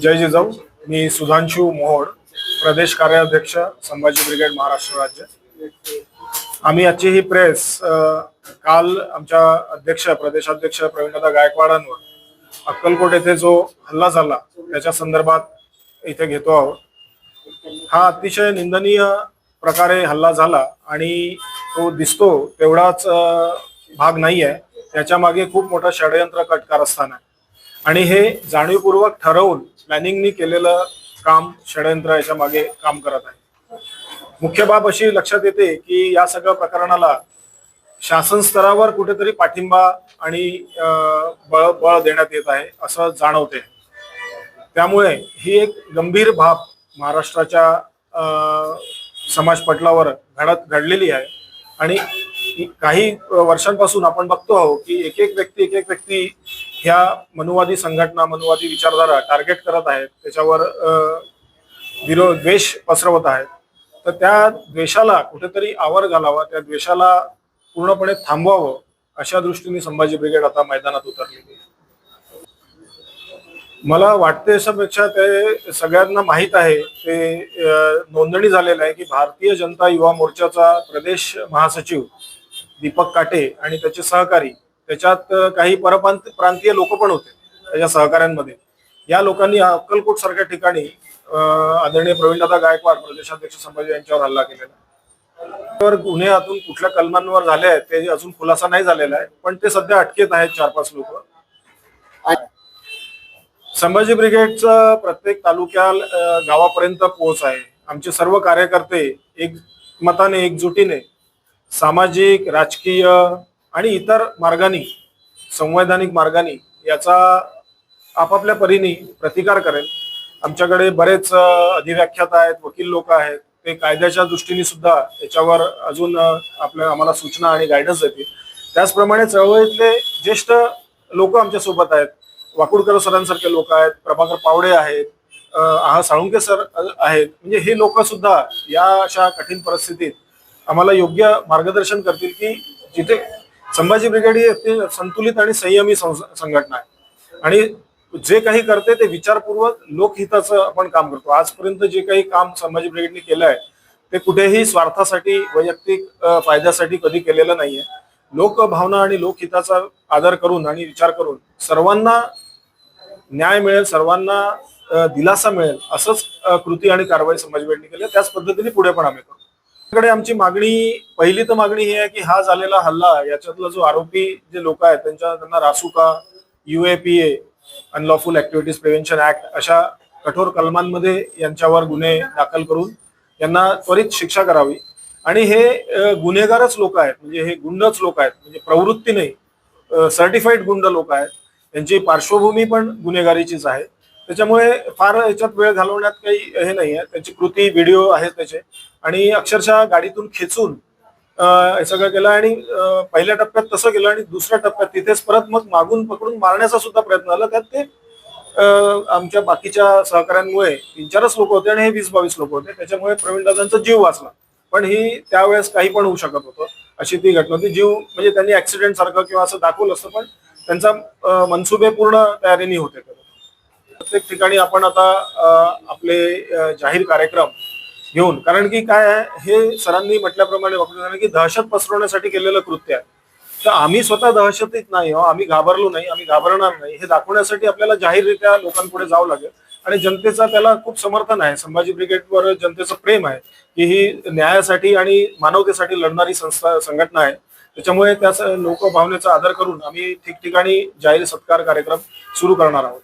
जय जिजाऊ. मी सुधांशू मोहोड प्रदेश कार्याध्यक्ष संभाजी ब्रिगेड महाराष्ट्र राज्य. आम्ही आजची ही प्रेस काल आमच्या अध्यक्ष प्रदेशाध्यक्ष प्रवीणदा गायकवाडांवर अक्कलकोट येथे जो हल्ला झाला त्याच्या संदर्भात इथे घेतो आहोत. हा अतिशय निंदनीय प्रकारे हल्ला झाला आणि तो दिसतो तेवढाच भाग नाही आहे त्याच्यामागे खूप मोठं षडयंत्र कटकारस्थान आहे. आणि हे जाणीवपूर्वक ठरवून प्लॅनिंगनी केलेलं काम षडयंत्र याच्या मागे काम करत आहे. मुख्य बाब अशी लक्षात येते की या सगळ्या प्रकरणाला शासन स्तरावर कुठेतरी पाठिंबा आणि बळ बळ देण्यात येत आहे असं जाणवते. त्यामुळे ही एक गंभीर बाब महाराष्ट्राच्या समाजपटलावर समाज पटलावर घडत घडलेली आहे. आणि काही वर्षांपासून आपण बघतो आहोत की एक एक व्यक्ती एक एक व्यक्ती ह्या मनुवादी संघटना मनुवादी विचारधारा टार्गेट करत आहेत. त्याच्यावर विरोध द्वेष पसरवत आहेत. तर त्या द्वेषाला कुठेतरी आवर घालावा त्या द्वेषाला पूर्णपणे थांबवावं अशा दृष्टीने संभाजी ब्रिगेड आता मैदानात उतरलेली मला वाटते याच्यापेक्षा ते सगळ्यांना माहीत आहे ते नोंदणी झालेलं आहे की भारतीय जनता युवा मोर्चाचा प्रदेश महासचिव दीपक काटे आणि त्याचे सहकारी त्याच्यात काही परप्रांत प्रांतीय लोक पण होते त्याच्या सहकाऱ्यांमध्ये. या लोकांनी अक्कलकोट सारख्या ठिकाणी आदरणीय प्रवीणदादा गायकवाड प्रदेशाध्यक्ष संभाजी यांच्यावर हल्ला केलेला तर गुन्हे अजून कुठल्या कलमांवर झाले आहेत ते अजून खुलासा नाही झालेला आहे पण ते सध्या अटकेत आहेत चार पाच लोक. संभाजी ब्रिगेडचं प्रत्येक तालुक्या गावापर्यंत पोहोच आहे. आमचे सर्व कार्यकर्ते एक मताने एकजुटीने सामाजिक राजकीय आणि इतर मार्गाने संवैधानिक मार्गाने याचा आपापल्या परीने प्रतिकार करेल. आमच्याकडे बरेच अधिव्याख्यात आहेत वकील लोक आहेत. ते कायद्याच्या दृष्टीने सुद्धा याच्यावर अजून आपल्या आम्हाला सूचना आणि गायडन्स देतील. त्याचप्रमाणे चळवळीतले ज्येष्ठ लोक आमच्यासोबत आहेत. वाकुडकर सरांसारखे लोक आहेत प्रभाकर पावडे आहेत आहा साळुंके सर आहेत. म्हणजे हे लोक सुद्धा या अशा कठीण परिस्थितीत आम्हाला योग्य मार्गदर्शन करतील की जिथे संभाजी ब्रिगेड ही संतुलित आणि संयमी संस- संघटना आहे. आणि जे काही करते ते विचारपूर्वक लोकहिताचं आपण काम करतो. आजपर्यंत जे काही काम संभाजी ब्रिगेडने केलं आहे ते कुठेही स्वार्थासाठी वैयक्तिक फायद्यासाठी कधी केलेलं नाहीये. लोकभावना आणि लोकहिताचा आदर करून आणि विचार करून सर्वांना न्याय मिळेल सर्वांना दिलासा मिळेल असंच कृती आणि कारवाई संभाजी ब्रिगेडने केली आहे. त्याच पद्धतीने पुढे पण आम्ही करू कडे आमची मागणी पहिली तर मागणी ही आहे की हा झालेला हल्ला याच्यातला जो आरोपी जे लोक आहेत त्यांच्या त्यांना रासुका UAPA unlawful activities prevention act अशा कठोर कलमांमध्ये यांच्यावर गुन्हे दाखल करून यांना त्वरित शिक्षा करावी. आणि हे गुन्हेगारच लोक आहेत म्हणजे हे गुंडच लोक आहेत म्हणजे प्रवृत्ती नाही. सर्टिफाईड गुंड लोक आहेत. त्यांची पार्श्वभूमी पण गुन्हेगारीचीच आहे. त्याच्यामुळे फार याच्यात वेळ घालवण्यात काही हे नाही आहे. त्याची कृती व्हिडिओ आहेत त्याचे. आणि अक्षरशः गाडीतून खेचून हे सगळं केलं आणि पहिल्या टप्प्यात तसं केलं आणि दुसऱ्या टप्प्यात तिथेच परत मग मागून पकडून मारण्याचा सुद्धा प्रयत्न झाला. त्यात ते आमच्या बाकीच्या सहकाऱ्यांमुळे तीन चारच लोक होते आणि हे वीस बावीस लोक होते. त्याच्यामुळे प्रवीण दादांचा जीव वाचला. पण ही त्यावेळेस काही पण होऊ शकत होतं अशी ती घटना होती. जीव म्हणजे त्यांनी ऍक्सिडेंट सारखं किंवा असं दाखवलं असतं पण त्यांचा मनसुबे पूर्ण तयारीने होते प्रत्येक ठिकाणी आपण आता आपले जाहीर कार्यक्रम घेऊन कारण की काय आहे हे सरांनी म्हटल्याप्रमाणे की दहशत पसरवण्यासाठी केलेलं कृत्य आहे. तर आम्ही स्वतः दहशतीत नाही हो आम्ही घाबरलो नाही आम्ही घाबरणार नाही. हे दाखवण्यासाठी आपल्याला जाहीररित्या लोकांपुढे जावं लागेल. आणि जनतेचा त्याला खूप समर्थन आहे. संभाजी ब्रिगेडवर जनतेचं प्रेम आहे की ही न्यायासाठी आणि मानवतेसाठी लढणारी संस्था संघटना आहे. त्याच्यामुळे त्या लोकभावनेचा आदर करून आम्ही ठिकठिकाणी जाहीर सत्कार कार्यक्रम सुरू करणार आहोत.